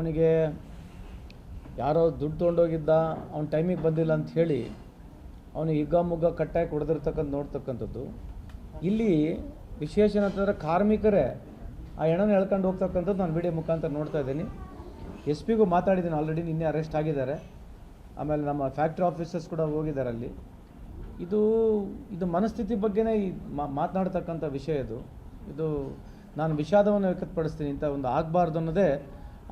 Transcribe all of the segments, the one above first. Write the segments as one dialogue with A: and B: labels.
A: ಅವನಿಗೆ ಯಾರೋ ದುಡ್ಡು ತೊಗೊಂಡೋಗಿದ್ದ, ಅವ್ನ ಟೈಮಿಗೆ ಬಂದಿಲ್ಲ ಅಂತ ಹೇಳಿ ಅವನು ಹಿಗ್ಗ ಮುಗ್ಗ ಕಟ್ಟಾಗಿ ಹೊಡೆದಿರ್ತಕ್ಕಂಥ ನೋಡ್ತಕ್ಕಂಥದ್ದು. ಇಲ್ಲಿ ವಿಶೇಷ ಏನಂತಂದರೆ ಕಾರ್ಮಿಕರೇ ಆ ಹೆಣನ ಎಳ್ಕೊಂಡು ಹೋಗ್ತಕ್ಕಂಥದ್ದು ನಾನು ವಿಡಿಯೋ ಮುಖಾಂತರ ನೋಡ್ತಾ ಇದ್ದೀನಿ. ಎಸ್ ಪಿಗೂ ಮಾತಾಡಿದ್ದೀನಿ ಆಲ್ರೆಡಿ ನಿನ್ನೆ ಅರೆಸ್ಟ್ ಆಗಿದ್ದಾರೆ. ಆಮೇಲೆ ನಮ್ಮ ಫ್ಯಾಕ್ಟ್ರಿ ಆಫೀಸರ್ಸ್ ಕೂಡ ಹೋಗಿದ್ದಾರೆ ಅಲ್ಲಿ. ಇದು ಇದು ಮನಸ್ಥಿತಿ ಬಗ್ಗೆನೇ ಈ ಮಾತನಾಡ್ತಕ್ಕಂಥ ವಿಷಯ ಇದು. ಇದು ನಾನು ವಿಷಾದವನ್ನು ವ್ಯಕ್ತಪಡಿಸ್ತೀನಿ, ಇಂಥ ಒಂದು ಆಗಬಾರ್ದು ಅನ್ನೋದೇ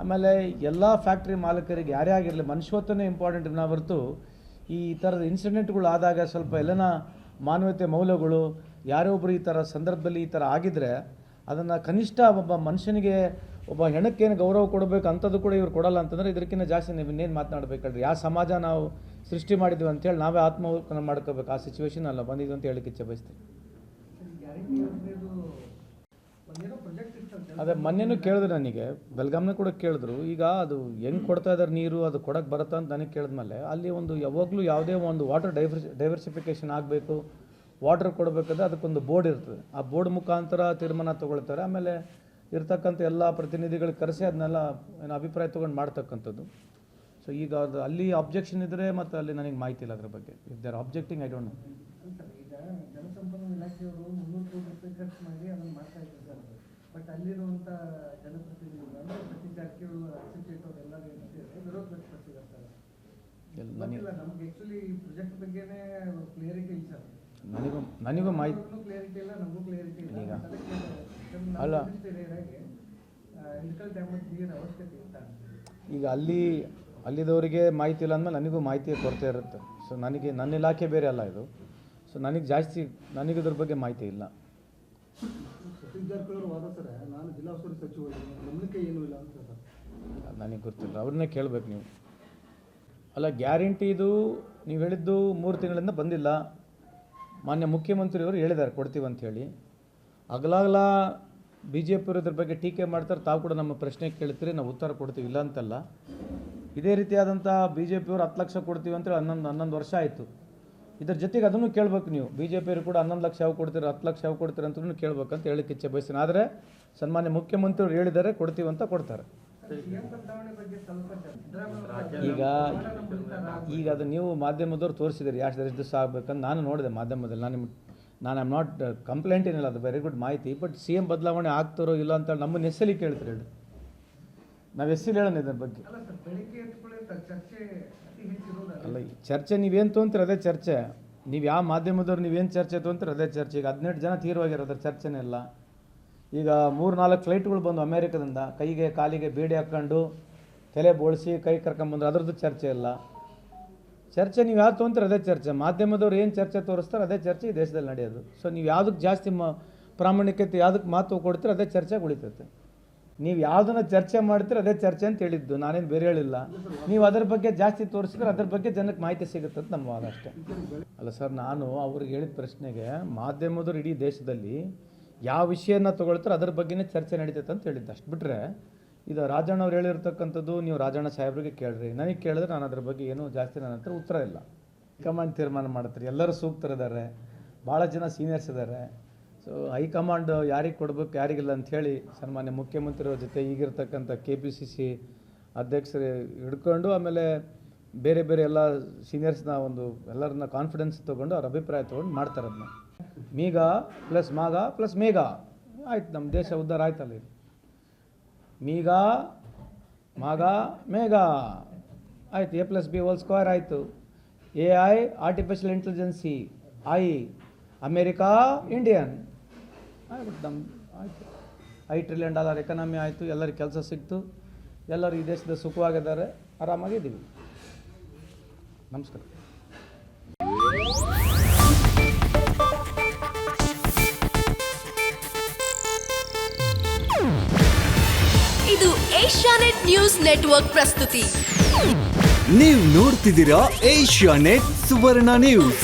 A: ಆಮೇಲೆ ಎಲ್ಲ ಫ್ಯಾಕ್ಟ್ರಿ ಮಾಲೀಕರಿಗೆ ಯಾರೇ ಆಗಿರಲಿ ಮನುಷ್ಯತ್ವನೇ ಇಂಪಾರ್ಟೆಂಟ್ ನಾವು ಹೊರತು ಈ ಥರದ ಇನ್ಸಿಡೆಂಟ್ಗಳು ಆದಾಗ ಸ್ವಲ್ಪ ಎಲ್ಲನ ಮಾನವೀಯತೆ ಮೌಲ್ಯಗಳು, ಯಾರೋ ಒಬ್ಬರು ಈ ಥರ ಸಂದರ್ಭದಲ್ಲಿ ಈ ಥರ ಆಗಿದ್ರೆ ಅದನ್ನು ಕನಿಷ್ಠ ಒಬ್ಬ ಮನುಷ್ಯನಿಗೆ ಒಬ್ಬ ಹೆಣಕ್ಕೇನು ಗೌರವ ಕೊಡಬೇಕು ಅಂಥದ್ದು ಕೂಡ ಇವ್ರು ಕೊಡಲ್ಲ ಅಂತಂದರೆ ಇದಕ್ಕಿಂತ ಜಾಸ್ತಿ ನೀವು ಇನ್ನೇನು ಮಾತನಾಡಬೇಕಲ್ರಿ ಯಾವ ಸಮಾಜ ನಾವು ಸೃಷ್ಟಿ ಮಾಡಿದ್ವಿ ಅಂತೇಳಿ ನಾವೇ ಆತ್ಮವಲೋಕನ ಮಾಡ್ಕೋಬೇಕು. ಆ ಸಿಚುವೇಶನ್ ಅಲ್ಲ ಬಂದಿದ್ದು ಅಂತ ಹೇಳಕ್ಕೆ ಇಚ್ಛೆ ಬಯಸ್ತೀನಿ
B: ಗ್ಯಾರಂಟಿ ಯೋಜನೆದು ಒಂದೇನೋ ಪ್ರಾಜೆಕ್ಟ್ ಇರ್ತಂತೆ
A: ಅದೇ ಮೊನ್ನೆನೂ ಕೇಳಿದ್ರು ನನಗೆ ಬೆಲ್ಗಾಮ್ನ ಕೂಡ ಕೇಳಿದ್ರು, ಈಗ ಅದು ಹೆಂಗೆ ಕೊಡ್ತಾ ಇದ್ದಾರೆ ನೀರು, ಅದು ಕೊಡಕ್ಕೆ ಬರುತ್ತಾ ಅಂತ ನನಗೆ ಕೇಳಿದ್ಮೇಲೆ, ಅಲ್ಲಿ ಒಂದು ಯಾವಾಗಲೂ ಯಾವುದೇ ಒಂದು ವಾಟರ್ ಡೈವರ್ಸ್ ಡೈವರ್ಸಿಫಿಕೇಷನ್ ಆಗಬೇಕು ವಾಟರ್ ಕೊಡಬೇಕಾದ್ರೆ ಅದಕ್ಕೊಂದು ಬೋರ್ಡ್ ಇರ್ತದೆ. ಆ ಬೋರ್ಡ್ ಮುಖಾಂತರ ತೀರ್ಮಾನ ತಗೊಳ್ತಾರೆ, ಆಮೇಲೆ ಇರ್ತಕ್ಕಂಥ ಎಲ್ಲ ಪ್ರತಿನಿಧಿಗಳು ಕರೆಸಿ ಅದನ್ನೆಲ್ಲ ಏನು ಅಭಿಪ್ರಾಯ ತೊಗೊಂಡು ಮಾಡ್ತಕ್ಕಂಥದ್ದು. ಸೊ ಈಗ ಅದು ಅಲ್ಲಿ ಅಬ್ಜೆಕ್ಷನ್ ಇದ್ದರೆ ಮತ್ತು ಅಲ್ಲಿ ನನಗೆ ಮಾಹಿತಿ ಇಲ್ಲ ಅದ್ರ ಬಗ್ಗೆ. If there objecting I don't know
B: but ಅಲ್ಲಿರುವಂಥ ಜನಪ್ರತಿನಿಧಿಗಳು ಅಂದರೆ ಸತೀಶ್ ಜಾರಕಿಹೊಳಿ ಅಸೋಸಿಯೇಟ್ ಅವರು ಎಲ್ಲರೂ ಏನು ವಿರೋಧ ವ್ಯಕ್ತಪಡಿಸಿದ್ದಾರೆ ಗೊತ್ತಿಲ್ಲ ನಮ್ಗೆ ಆ್ಯಕ್ಚುಲಿ ಈ ಪ್ರಾಜೆಕ್ಟ್ ಬಗ್ಗೆನೇ ಕ್ಲಿಯರಿಟಿ ಇಲ್ಲ ಸರ್.
A: ನನಗೂ ನನಗೂ ಮಾಹಿತಿ
B: ಕ್ಲಿಯರಿಟಿ ಇಲ್ಲ ನಮಗೂ ಕ್ಲಿಯರಿಟಿ ಇಲ್ಲ.
A: ಅಲ್ಲ.
B: ಹಿಡ್ಕಲ್ ಡ್ಯಾಮೇಜ್ ನೀರಿನ ಅವಶ್ಯಕತೆ ಇಲ್ಲ
A: ಈಗ ಅಲ್ಲಿ ಅಲ್ಲಿದವರಿಗೆ ಮಾಹಿತಿ ಇಲ್ಲ ಅಂದಮೇಲೆ ನನಗೂ ಮಾಹಿತಿ ಕೊರತೆ ಇರುತ್ತೆ. ಸೊ ನನಗೆ ನನ್ನ ಇಲಾಖೆ ಬೇರೆ ಅಲ್ಲ ಇದು. ಸೊ ನನಗೆ ಜಾಸ್ತಿ ನನಗೆ ಇದ್ರ ಬಗ್ಗೆ ಮಾಹಿತಿ ಇಲ್ಲ. ನನಗೆ ಗೊತ್ತಿಲ್ಲ. ಅವ್ರನ್ನೇ ಕೇಳಬೇಕು ನೀವು. ಅಲ್ಲ ಗ್ಯಾರಂಟಿ ಇದು ನೀವು ಹೇಳಿದ್ದು ಮೂರು ತಿಂಗಳಿಂದ ಬಂದಿಲ್ಲ. ಮಾನ್ಯ ಮುಖ್ಯಮಂತ್ರಿಯವರು ಹೇಳಿದ್ದಾರೆ, ಕೊಡ್ತೀವಿ ಅಂತ ಹೇಳಿ. ಅಗಲಾಗಲ ಬಿ ಜೆ ಪಿಯವರು ಇದ್ರ ಬಗ್ಗೆ ಟೀಕೆ ಮಾಡ್ತಾರೆ. ತಾವು ಕೂಡ ನಮ್ಮ ಪ್ರಶ್ನೆ ಕೇಳ್ತೀರಿ, ನಾವು ಉತ್ತರ ಕೊಡ್ತೀವಿ. ಇಲ್ಲ ಅಂತಲ್ಲ. ಇದೇ ರೀತಿಯಾದಂಥ ಬಿ ಜೆ ಪಿಯವರು ಹತ್ತು ಲಕ್ಷ ಕೊಡ್ತೀವಿ ಅಂತೇಳಿ ಹನ್ನೊಂದು ಹನ್ನೊಂದು ವರ್ಷ ಆಯಿತು. ಇದ್ರ ಜೊತೆಗೆ ಅದನ್ನು ಕೇಳಬೇಕು ನೀವು. ಬಿ ಜೆ ಪಿಯವರು ಕೂಡ ಹನ್ನೊಂದು ಲಕ್ಷ ಯಾವ ಕೊಡ್ತೀರ, ಹತ್ತು ಲಕ್ಷ ಯಾವ ಕೊಡ್ತೀರ ಅಂತಲೂ ಅಂತ ಹೇಳಿಕ್ಕೆ ಇಚ್ಛೆ ಬಯಸ್ತೀನಿ. ಆದರೆ ಸನ್ಮಾನ್ಯ ಮುಖ್ಯಮಂತ್ರಿಯವರು ಹೇಳಿದರೆ ಕೊಡ್ತೀವಿ ಅಂತ ಕೊಡ್ತಾರೆ. ಈಗ ಈಗ ಅದು ನೀವು ಮಾಧ್ಯಮದವ್ರು ತೋರಿಸಿದ್ದೀರಿ ಯಾಕೆ ಎಷ್ಟು ದಿವಸ ಆಗಬೇಕಂತ ನಾನು ನೋಡಿದೆ ಮಾಧ್ಯಮದಲ್ಲಿ. ನಾನು ನಾನು ಐಮ್ ನಾಟ್ ಕಂಪ್ಲೇಂಟ್ ಏನಿಲ್ಲ, ಅದು ವೆರಿ ಗುಡ್ ಮಾಹಿತಿ. ಬಟ್ ಸಿ ಬದಲಾವಣೆ ಆಗ್ತಾರೋ ಇಲ್ಲ ಅಂತೇಳಿ ನಮ್ಮನ್ನು ನೆಸಲಿ ಕೇಳ್ತೀರಿ ಹೇಳಿ. ನಾವು ಎಸ್ಸಲ್ಲಿ ಹೇಳೋಣ ಇದ್ರ ಬಗ್ಗೆ.
B: ಅಲ್ಲ
A: ಈ ಚರ್ಚೆ ನೀವೇನು ತೊಗೊಂತೀರಿ ಅದೇ ಚರ್ಚೆ. ನೀವು ಯಾವ ಮಾಧ್ಯಮದವ್ರು ನೀವೇನು ಚರ್ಚೆ ತೊಗೊಂತೀರಿ ಅದೇ ಚರ್ಚೆ. ಈಗ ಹದಿನೆಂಟು ಜನ ತೀರ್ವಾಗಿರೋದ್ರ ಚರ್ಚೆನೇ ಇಲ್ಲ. ಈಗ ಮೂರು ನಾಲ್ಕು ಫ್ಲೈಟ್ಗಳು ಬಂದು ಅಮೇರಿಕದಿಂದ ಕೈಗೆ ಕಾಲಿಗೆ ಬೇಡಿ ಹಾಕ್ಕೊಂಡು ತಲೆ ಬೋಳಿಸಿ ಕೈ ಕರ್ಕೊಂಬಂದ್ರೆ ಅದ್ರದ್ದು ಚರ್ಚೆ ಇಲ್ಲ. ಚರ್ಚೆ ನೀವು ಯಾವ್ದು ತೊಗೊಂತೀರಿ ಅದೇ ಚರ್ಚೆ. ಮಾಧ್ಯಮದವ್ರು ಏನು ಚರ್ಚೆ ತೋರಿಸ್ತಾರೆ ಅದೇ ಚರ್ಚೆ ಈ ದೇಶದಲ್ಲಿ ನಡೆಯೋದು. ಸೊ ನೀವು ಯಾವುದಕ್ಕೆ ಜಾಸ್ತಿ ಮ ಪ್ರಾಮಾಣಿಕತೆ ಯಾವುದಕ್ಕೆ ಮಹತ್ವ ಕೊಡ್ತೀರಿ ಅದೇ ಚರ್ಚೆ ಉಳಿತೈತೆ. ನೀವು ಯಾವುದನ್ನ ಚರ್ಚೆ ಮಾಡ್ತೀರ ಅದೇ ಚರ್ಚೆ ಅಂತ ಹೇಳಿದ್ದು. ನಾನೇನು ಬೇರೆ ಹೇಳಿಲ್ಲ. ನೀವು ಅದ್ರ ಬಗ್ಗೆ ಜಾಸ್ತಿ ತೋರಿಸಿದ್ರೆ ಅದ್ರ ಬಗ್ಗೆ ಜನಕ್ಕೆ ಮಾಹಿತಿ ಸಿಗುತ್ತೆ ಅಂತ ನಮ್ಮ ವಾದ ಅಷ್ಟೇ ಅಲ್ಲ ಸರ್, ನಾನು ಅವ್ರಿಗೆ ಹೇಳಿದ ಪ್ರಶ್ನೆಗೆ ಮಾಧ್ಯಮದವ್ರು ಇಡೀ ದೇಶದಲ್ಲಿ ಯಾವ ವಿಷಯನ ತಗೊಳ್ತಾರೆ ಅದ್ರ ಬಗ್ಗೆನೇ ಚರ್ಚೆ ನಡೀತೈತೆ ಅಂತ ಹೇಳಿದ್ದೆ. ಅಷ್ಟು ಬಿಟ್ಟರೆ ಇದು ರಾಜಣ್ಣ ಅವ್ರು ಹೇಳಿರ್ತಕ್ಕಂಥದ್ದು ನೀವು ರಾಜಣ್ಣ ಸಾಹೇಬ್ರಿಗೆ ಕೇಳ್ರಿ. ನನಗೆ ಕೇಳಿದ್ರೆ ನಾನು ಅದ್ರ ಬಗ್ಗೆ ಏನೂ ಜಾಸ್ತಿ ನನ್ನ ಹತ್ರ ಉತ್ತರ ಇಲ್ಲ. ಕಮಾಂಡ್ ತೀರ್ಮಾನ ಮಾಡ್ತಾರೆ. ಎಲ್ಲರೂ ಸೂಕ್ತರಿದ್ದಾರೆ. ಭಾಳ ಜನ ಸೀನಿಯರ್ಸ್ ಇದ್ದಾರೆ. ಸೊ ಹೈಕಮಾಂಡ್ ಯಾರಿಗೆ ಕೊಡ್ಬೇಕು, ಯಾರಿಗಿಲ್ಲ ಅಂಥೇಳಿ ಸನ್ಮಾನ್ಯ ಮುಖ್ಯಮಂತ್ರಿಯವ್ರ ಜೊತೆ ಈಗಿರ್ತಕ್ಕಂಥ ಕೆ ಪಿ ಸಿ ಸಿ ಅಧ್ಯಕ್ಷರು ಹಿಡ್ಕೊಂಡು ಆಮೇಲೆ ಬೇರೆ ಬೇರೆ ಎಲ್ಲ ಸೀನಿಯರ್ಸ್ನ ಒಂದು ಎಲ್ಲರನ್ನ ಕಾನ್ಫಿಡೆನ್ಸ್ ತೊಗೊಂಡು ಅವ್ರ ಅಭಿಪ್ರಾಯ ತೊಗೊಂಡು ಮಾಡ್ತಾರೆ ಅದನ್ನ ಮೀಗ ಪ್ಲಸ್ ಮಾಗ ಪ್ಲಸ್ ಮೇಗ ಆಯ್ತು ನಮ್ಮ ದೇಶ ಉದ್ಧಾರ ಆಯ್ತಲ್ಲ ಮೀಗ, ಮಾಗ, ಮೇಘ. ಆಯ್ತು A plus B whole square ಆಯಿತು. A I artificial intelligence I America Indian ಆಗ್ಬಿಟ್ಟು ನಮ್ಮ ಆಯಿತು. ಐ ಟ್ರಿಲಿಯನ್ ಡಾಲರ್ ಎಕನಾಮಿ ಆಯಿತು ಎಲ್ಲರಿಗೆ ಕೆಲಸ ಸಿಕ್ತು. ಎಲ್ಲರೂ ಈ ದೇಶದ ಸುಖವಾಗಿದ್ದಾರೆ. ಆರಾಮಾಗಿದ್ದೀವಿ ನಮಸ್ಕಾರ.
C: ಇದು ಏಷ್ಯಾನೆಟ್ ನ್ಯೂಸ್ ನೆಟ್ವರ್ಕ್ ಪ್ರಸ್ತುತಿ.
D: ನೀವು ನೋಡ್ತಿದ್ದೀರಾ ಏಷ್ಯಾನೆಟ್ ಸುವರ್ಣ ನ್ಯೂಸ್.